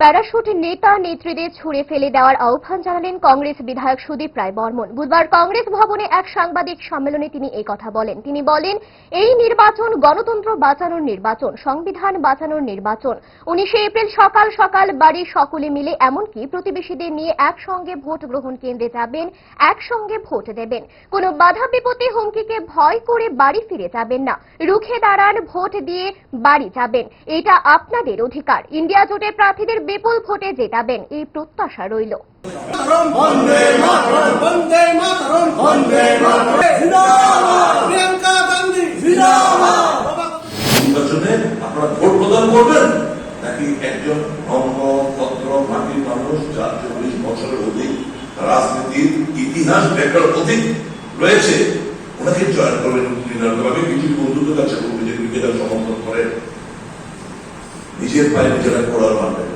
Parachute নেতা নেত্রীদের ছুড়ে ফেলে দেওয়ার আহ্বান জানালেন কংগ্রেস বিধায়ক সুদীপ রায় বর্মন। বুধবার কংগ্রেস ভবনে এক সাংবাদিক সম্মেলনে তিনি এই কথা বলেন। তিনি বলেন, এই নির্বাচন গণতন্ত্র বাঁচানোর নির্বাচন, সংবিধান বাঁচানোর নির্বাচন। উনিশে এপ্রিল সকাল সকাল বাড়ির সকলে মিলে এমনকি প্রতিবেশীদের নিয়ে একসঙ্গে ভোট গ্রহণ কেন্দ্রে যাবেন, একসঙ্গে ভোট দেবেন। কোনো বাধা বিপত্তি হুমকিকে ভয় করে বাড়ি ফিরে যাবেন না। রুখে দাঁড়ান, ভোট দিয়ে বাড়ি যাবেন। এটা আপনাদের অধিকার। ইন্ডিয়া জোটের প্রার্থীদের বিপুল ভোটে জেতাবেন এই প্রত্যাশা রইল। নির্বাচনে আপনারা ভোট প্রদান করবেন নাকি একজন অঙ্গ পত্র মাটির মানুষ চল্লিশ বছরের অধিক রাজনীতির ইতিহাস দেখার অধিক রয়েছে ওনাকে জয়েন করবেন নির্ণয়ভাবে বিজেপি বন্ধুদের কাছে সমর্থন করে নিজের পায়ে নিজেরা করার মানবে আজকে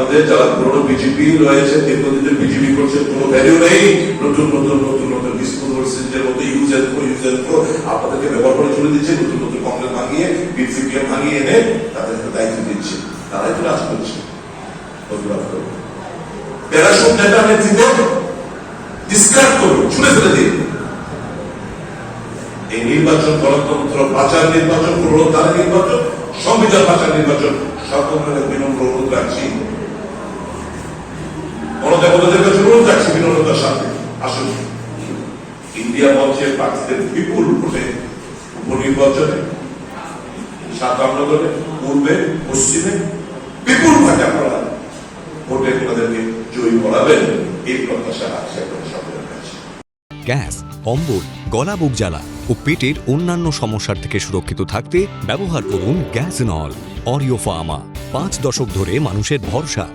আপনাদের, যারা পুরনো বিজেপি রয়েছে, দীর্ঘদিনের বিজেপি করছে, কোনো ভ্যালু নেই। নতুন নতুন নতুন নতুন ডিসপোজাল মতো use and throw use and throw আপনাদেরকে ব্যবহার করে চলে দিচ্ছে, নতুন নতুন কংগ্রেস ভাঙিয়ে বিসিপিএম ভাঙিয়ে এনে তাদেরকে দায়িত্ব দিচ্ছে। তারাই তো রাজ করছে। প্যারাশুট নেতা নেতৃত্ব ডিসকার্ড করুন, ছুড়ে ফেলে দিন। এই নির্বাচন, গণতন্ত্র বাঁচার নির্বাচন পুনরুদ্ধার নির্বাচন, সংবিধান বাঁচার নির্বাচন সকলের বিনম্র অনুরোধ রাখছি অনুরোধ রাখছি বিনম্রতার সাথে। আসুন। ইন্ডিয়া বিপুল ভোটে উপনির্বাচনে পূর্বে, পশ্চিমে বিপুল ভাগে আপনারা ভোটে জয়ী করাবেন। এই প্রত্যাশা কাছে। গ্যাস অম্বল গলা বুক জ্বালা ও পেটের অন্যান্য সমস্যার থেকে সুরক্ষিত থাকতে ব্যবহার করুন গ্যাস নল। অরিও ফার্মা, পাঁচ দশক ধরে মানুষের ভরসা।